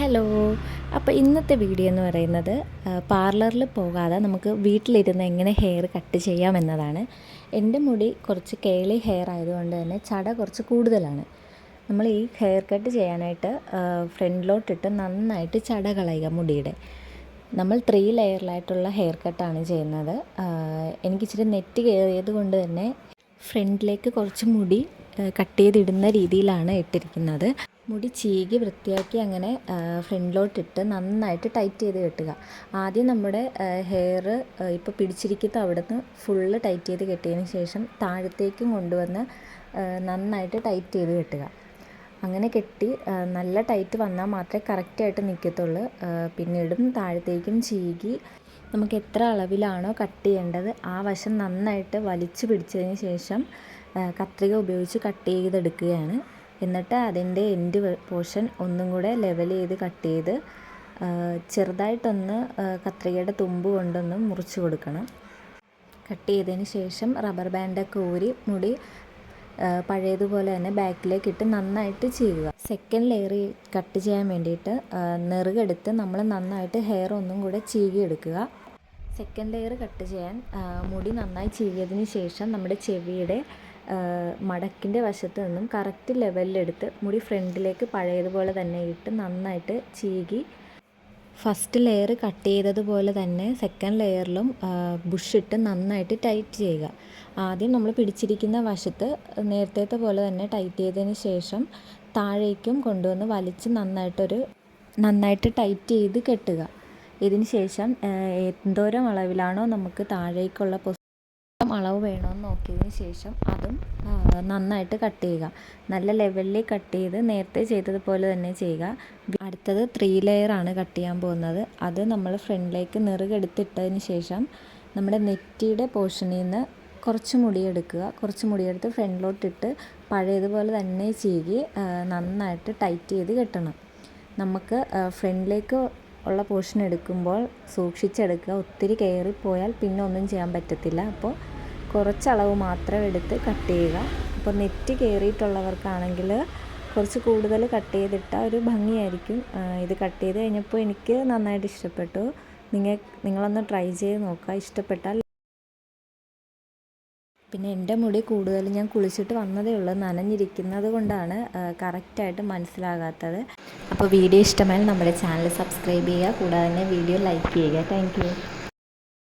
Hello. അപ്പോൾ ഇന്നത്തെ video എന്ന് പറയുന്നത് പാർലറിൽ പോകാതെ നമുക്ക് വീട്ടിലിരുന്ന് എങ്ങനെ ഹെയർ കട്ട് ചെയ്യാം എന്നതാണ്. എന്റെ മുടി കുറച്ച് കേളി ഹെയർ ആയതുകൊണ്ട് തന്നെ ചട കുറച്ച് കൂടുതലാണ്. നമ്മൾ ഈ ഹെയർ കട്ട് ചെയ്യാനായിട്ട് ഫ്രണ്ടിലോട്ടിട്ട് നന്നായിട്ട് ചട കളയുക മുടിയുടെ. നമ്മൾ ത്രീ ലെയറിലായിട്ടുള്ള ഹെയർ കട്ടാണ് ചെയ്യുന്നത്. എനിക്കിച്ചിരി നെറ്റ് കയറിയത് കൊണ്ട് തന്നെ ഫ്രണ്ടിലേക്ക് കുറച്ച് മുടി കട്ട് ചെയ്തിടുന്ന രീതിയിലാണ് ഇട്ടിരിക്കുന്നത്. മുടി ചീകി വൃത്തിയാക്കി അങ്ങനെ ഫ്രണ്ടിലോട്ടിട്ട് നന്നായിട്ട് ടൈറ്റ് ചെയ്ത് കെട്ടുക. ആദ്യം നമ്മുടെ ഹെയർ ഇപ്പോൾ പിടിച്ചിരിക്കുന്ന അവിടെ നിന്ന് ഫുള്ള് ടൈറ്റ് ചെയ്ത് കെട്ടിയതിന് ശേഷം താഴത്തേക്കും കൊണ്ടുവന്ന് നന്നായിട്ട് ടൈറ്റ് ചെയ്ത് കെട്ടുക. അങ്ങനെ കെട്ടി നല്ല ടൈറ്റ് വന്നാൽ മാത്രമേ കറക്റ്റായിട്ട് നിൽക്കത്തുള്ളൂ. പിന്നീടും താഴത്തേക്കും ചീകി നമുക്ക് എത്ര അളവിലാണോ കട്ട് ചെയ്യേണ്ടത് ആ വശം നന്നായിട്ട് വലിച്ചു പിടിച്ചതിന് ശേഷം കത്രിക ഉപയോഗിച്ച് കട്ട് ചെയ്തെടുക്കുകയാണ്. എന്നിട്ട് അതിന്റെ എൻഡ് പോർഷൻ ഒന്നും കൂടെ ലെവൽ ചെയ്ത് കട്ട് ചെയ്ത് ചെറുതായിട്ടൊന്ന് കത്രികയുടെ തുമ്പ് കൊണ്ടൊന്ന് മുറിച്ച് കൊടുക്കണം. കട്ട് ചെയ്തതിന് ശേഷം റബ്ബർ ബാൻഡൊക്കെ ഊരി മുടി പഴയതുപോലെ തന്നെ ബാക്കിലേക്ക് ഇട്ട് നന്നായിട്ട് ചെയ്യുക. സെക്കൻഡ് ലെയർ കട്ട് ചെയ്യാൻ വേണ്ടിയിട്ട് നെറുകെടുത്ത് നമ്മൾ നന്നായിട്ട് ഹെയർ ഒന്നും കൂടെ ചീകിയെടുക്കുക. സെക്കൻഡ് ലെയർ കട്ട് ചെയ്യാൻ മുടി നന്നായി ചീകിയതിന് ശേഷം നമ്മുടെ ചെവിയുടെ മടക്കിന്റെ വശത്ത് നിന്നും കറക്റ്റ് ലെവലിലെടുത്ത് മുടി ഫ്രണ്ടിലേക്ക് പഴയതുപോലെ തന്നെ ഇട്ട് നന്നായിട്ട് ചീകി. ഫസ്റ്റ് ലെയർ കട്ട് ചെയ്തതുപോലെ തന്നെ സെക്കൻഡ് ലെയറിലും ബുഷിട്ട് നന്നായിട്ട് ടൈറ്റ് ചെയ്യുക. ആദ്യം നമ്മൾ പിടിച്ചിരിക്കുന്ന വശത്ത് നേരത്തെ പോലെ തന്നെ ടൈറ്റ് ചെയ്തതിന് ശേഷം താഴേക്കും കൊണ്ടുവന്ന് വലിച്ച് നന്നായിട്ടൊരു നന്നായിട്ട് ടൈറ്റ് ചെയ്ത് കെട്ടുക. ഇതിന് ശേഷം എന്തോരം അളവിലാണോ നമുക്ക് താഴേക്കുള്ള അളവ് വേണമെന്ന് നോക്കിയതിന് ശേഷം അതും നന്നായിട്ട് കട്ട് ചെയ്യുക. നല്ല ലെവലിൽ കട്ട് ചെയ്ത് നേരത്തെ ചെയ്തതുപോലെ തന്നെ ചെയ്യുക. അടുത്തത് ത്രീ ലെയർ ആണ് കട്ട് ചെയ്യാൻ പോകുന്നത്. അത് നമ്മൾ ഫ്രണ്ടിലേക്ക് നെറുകെടുത്തിട്ടതിന് ശേഷം നമ്മുടെ നെറ്റിയുടെ പോർഷനിൽ നിന്ന് കുറച്ച് മുടിയെടുക്കുക കുറച്ച് മുടിയെടുത്ത് ഫ്രണ്ടിലോട്ടിട്ട് പഴയതുപോലെ തന്നെ ചെയ്യുകയും നന്നായിട്ട് ടൈറ്റ് ചെയ്ത് കെട്ടണം. നമുക്ക് ഫ്രണ്ടിലേക്ക് ഉള്ള പോർഷൻ എടുക്കുമ്പോൾ സൂക്ഷിച്ചെടുക്കുക. ഒത്തിരി കയറിപ്പോയാൽ പിന്നെ ഒന്നും ചെയ്യാൻ പറ്റത്തില്ല. അപ്പോൾ കുറച്ചളവ് മാത്രം എടുത്ത് കട്ട് ചെയ്യുക. അപ്പോൾ നെറ്റ് കയറിയിട്ടുള്ളവർക്കാണെങ്കിൽ കുറച്ച് കൂടുതൽ കട്ട് ചെയ്തിട്ടാൽ ഒരു ഭംഗിയായിരിക്കും. ഇത് കട്ട് ചെയ്ത് കഴിഞ്ഞപ്പോൾ എനിക്ക് നന്നായിട്ട് ഇഷ്ടപ്പെട്ടു. നിങ്ങൾ നിങ്ങളൊന്ന് ട്രൈ ചെയ്ത് നോക്കുക. ഇഷ്ടപ്പെട്ടാൽ പിന്നെ എന്റെ മുടി കൂടുതലും ഞാൻ കുളിച്ചിട്ട് വന്നതേ ഉള്ളൂ. നനഞ്ഞിരിക്കുന്നത് കൊണ്ടാണ് കറക്റ്റായിട്ട് മനസ്സിലാകാത്തത്. അപ്പോൾ വീഡിയോ ഇഷ്ടമായാൽ നമ്മുടെ ചാനൽ സബ്സ്ക്രൈബ് ചെയ്യുക. കൂടാതെ തന്നെ വീഡിയോ ലൈക്ക് ചെയ്യുക. താങ്ക്